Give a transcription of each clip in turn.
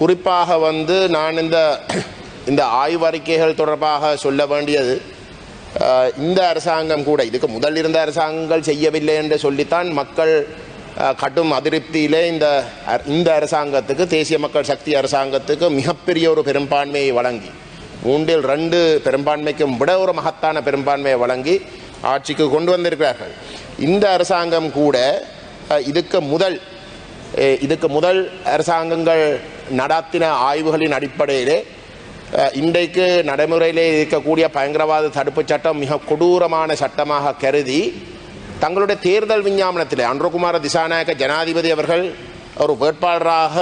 குறிப்பாக வந்து நான் இந்த இந்த ஆய்வறிக்கைகள் தொடர்பாக சொல்ல வேண்டியது இந்த அரசாங்கம் கூட இதுக்கு முதல் இருந்த அரசாங்கங்கள் செய்யவில்லை என்று சொல்லித்தான் மக்கள் கடும் அதிருப்தியிலே இந்த இந்த அரசாங்கத்துக்கு தேசிய மக்கள் சக்தி அரசாங்கத்துக்கு மிகப்பெரிய ஒரு பெரும்பான்மையை வழங்கி மூன்றில் ரெண்டு பெரும்பான்மைக்கும் விட ஒரு மகத்தான பெரும்பான்மையை வழங்கி ஆட்சிக்கு கொண்டு வந்திருக்கிறார்கள். இந்த அரசாங்கம் கூட இதுக்கு முதல் இதுக்கு முதல் அரசாங்கங்கள் நடாத்தின ஆய்வுகளின் அடிப்படையிலே இன்றைக்கு நடைமுறையிலே இருக்கக்கூடிய பயங்கரவாத தடுப்புச் சட்டம் மிக கொடூரமான சட்டமாக கருதி தங்களுடைய தேர்தல் விஞ்ஞாபனத்தில் அன்றகுமார திசாநாயக்க ஜனாதிபதி அவர்கள் ஒரு வேட்பாளராக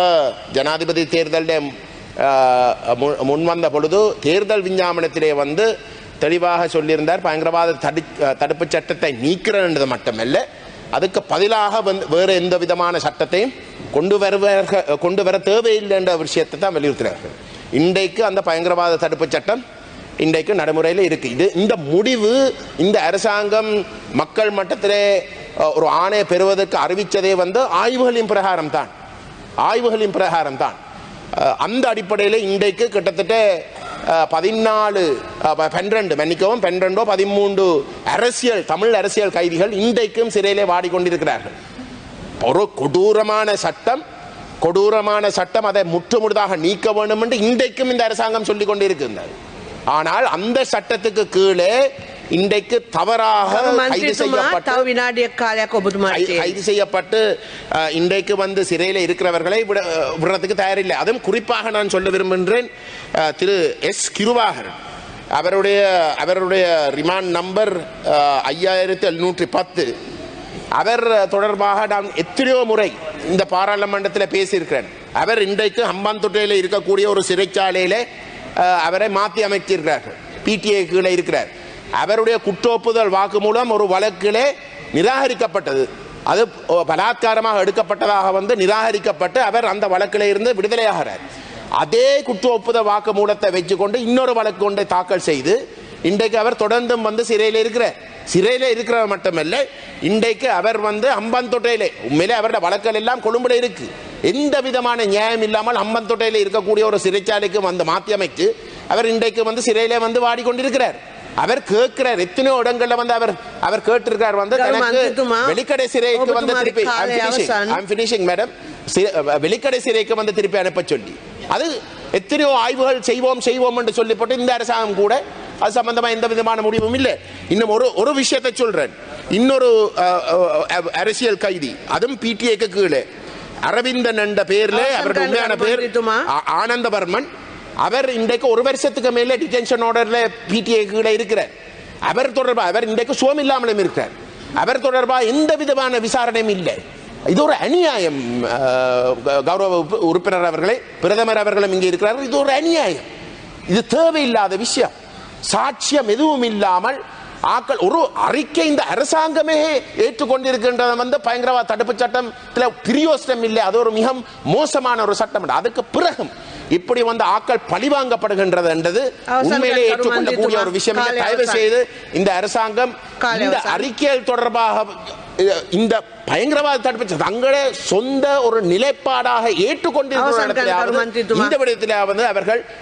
ஜனாதிபதி தேர்தலில் முன்வந்த பொழுது தேர்தல் விஞ்ஞாபனத்திலே வந்து தெளிவாக சொல்லியிருந்தார் பயங்கரவாத தடு தடுப்புச் சட்டத்தை நீக்கிறன்றது மட்டுமல்ல அதுக்கு பதிலாக வந்து வேறு எந்த விதமான சட்டத்தையும் கொண்டு வருவார்கள் கொண்டு வர தேவையில்லை என்ற விஷயத்தை தான் வலியுறுத்துகிறார்கள் இன்றைக்கு அந்த பயங்கரவாத தடுப்பு சட்டம் இன்றைக்கு நடைமுறையில் இருக்குது இது இந்த முடிவு இந்த அரசாங்கம் மக்கள் மட்டத்திலே ஒரு ஆணையை பெறுவதற்கு அறிவித்ததே வந்து ஆய்வுகளின் பிரகாரம் தான் ஆய்வுகளின் பிரகாரம் தான் அந்த அடிப்படையில் இன்றைக்கு கிட்டத்தட்ட பதினாலு பன்னிரெண்டு ப- மன்னிக்கவும் பன்னிரெண்டோ பதிமூன்று அரசியல் தமிழ் அரசியல் கைதிகள் இன்றைக்கும் சிறையிலே வாடிக்கொண்டிருக்கிறார்கள். ஒரு கொடூரமான சட்டம் கொடூரமான சட்டம் அதை முற்றுமுழுதாக நீக்க வேண்டும் என்று இன்றைக்கும் இந்த அரசாங்கம் சொல்லிக் கொண்டிருக்கின்றது ஆனால் அந்த சட்டத்துக்கு கீழே இன்றைக்கு தவறாக கைது செய்யப்பட்டு கைது செய்யப்பட்டு இன்றைக்கு வந்து சிறையில் இருக்கிறவர்களை விட விடுறதுக்கு தயாரில்லை. அதுவும் குறிப்பாக நான் சொல்ல விரும்புகின்றேன் திரு எஸ். கிருவாகர் அவருடைய அவருடைய ரிமாண்ட் நம்பர் ஐயாயிரத்தி எழுநூற்றி பத்து. அவர் தொடர்பாக நான் எத்தனையோ முறை இந்த பாராளுமன்றத்தில் பேசியிருக்கிறேன். அவர் இன்றைக்கு ஹம்பாந்தொட்டையில் இருக்கக்கூடிய ஒரு சிறைச்சாலையிலே அவரை மாற்றி அமைச்சிருக்கிறார்கள். பிடிஏக்கில் இருக்கிறார். அவருடைய குற்றோப்புதல் வாக்கு மூலம் ஒரு வழக்கிலே நிராகரிக்கப்பட்டது. அது பலாத்காரமாக எடுக்கப்பட்டதாக வந்து நிராகரிக்கப்பட்டு அவர் அந்த வழக்கில் இருந்து விடுதலையாகிறார். அதே குற்ற ஒப்புதல் வாக்கு மூலத்தை வச்சுக்கொண்டு இன்னொரு வழக்கு ஒன்றை தாக்கல் செய்து இன்றைக்கு அவர் தொடர்ந்தும் வந்து சிறையில் இருக்கிறார். சிறையில் இருக்கிறவர் மட்டுமல்ல இன்றைக்கு அவர் வந்து அம்பந்தொட்டையிலே உண்மையிலே அவருடைய வழக்கல் எல்லாம் கொழும்புல இருக்கு. எந்த விதமான நியாயம் இல்லாமல் அம்பந்தொட்டையில் இருக்கக்கூடிய ஒரு சிறைச்சாலைக்கு வந்து மாற்றி அமைத்து அவர் இன்றைக்கு வந்து சிறையிலே வந்து வாடிக்கொண்டிருக்கிறார். அவர் கேட்கிறார் எத்தனையோ இடங்கள்ல வந்து அவர் அவர் கேட்டிருக்கார் வந்து தனக்கு வெளிக்கடை சிறைக்கு வந்து திருப்பி ஐம் மேடம் வெளிக்கடை சிறைக்கு வந்து திருப்பி அனுப்ப சொல்லி. அது எத்தனையோ ஆய்வுகள் செய்வோம் செய்வோம் என்று சொல்லி போட்டு இந்த அரசாங்கம் கூட அது சம்பந்தமா எந்த விதமான முடிவும் இல்லை. இன்னும் ஒரு ஒரு விஷயத்தை சொல்றேன். இன்னொரு அரசியல் கைதி அதுவும் பிடிஏக்கு கீழே. அரவிந்தன் என்ற பேர்ல அவருடைய உண்மையான பேர் ஆனந்தவர்மன். அவர் இன்றைக்கு ஒரு வருஷத்துக்கு மேலே டிடென்ஷன் ஆர்டர்ல பிடிஏ கீழே இருக்கிறார். அவர் தொடர்பா அவர் இன்றைக்கு சுவம் இல்லாமலும் இருக்கிறார் அவர் தொடர்பா எந்த விதமான விசாரணையும் இல்லை. இது ஒரு அநியாயம். கௌரவ உறுப்பினர் அவர்களே பிரதமர் அவர்களும் இங்கே இருக்கிறார்கள். இது ஒரு அநியாயம். இது தேவையில்லாத விஷயம். சாட்சியம் எதுவும் இல்லாமல் ஆக்கள் ஒரு அறிக்கை இந்த அரசாங்கமே ஏற்றுக்கொண்டிருக்கின்றது வந்து பயங்கரவாத தடுப்பு சட்டத்தில் பிரியோசனம் இல்லை அது ஒரு மிக மோசமான ஒரு சட்டம் அதுக்கு பிறகும் இப்படி வந்து ஆக்கள் பழிவாங்கப்படுகின்றது என்றது உண்மையிலே ஏற்றுக்கொள்ளக்கூடிய ஒரு விஷயம் தயவு. செய்து இந்த அரசாங்கம் இந்த. அறிக்கைகள் தொடர்பாக இந்த பயங்கரவாத தடுப்பு சட்டம் தங்களே சொந்த ஒரு நிலைப்பாடாக ஏற்றுக்கொண்டிருக்கிற. இந்த விடயத்திலாவது அவர்கள்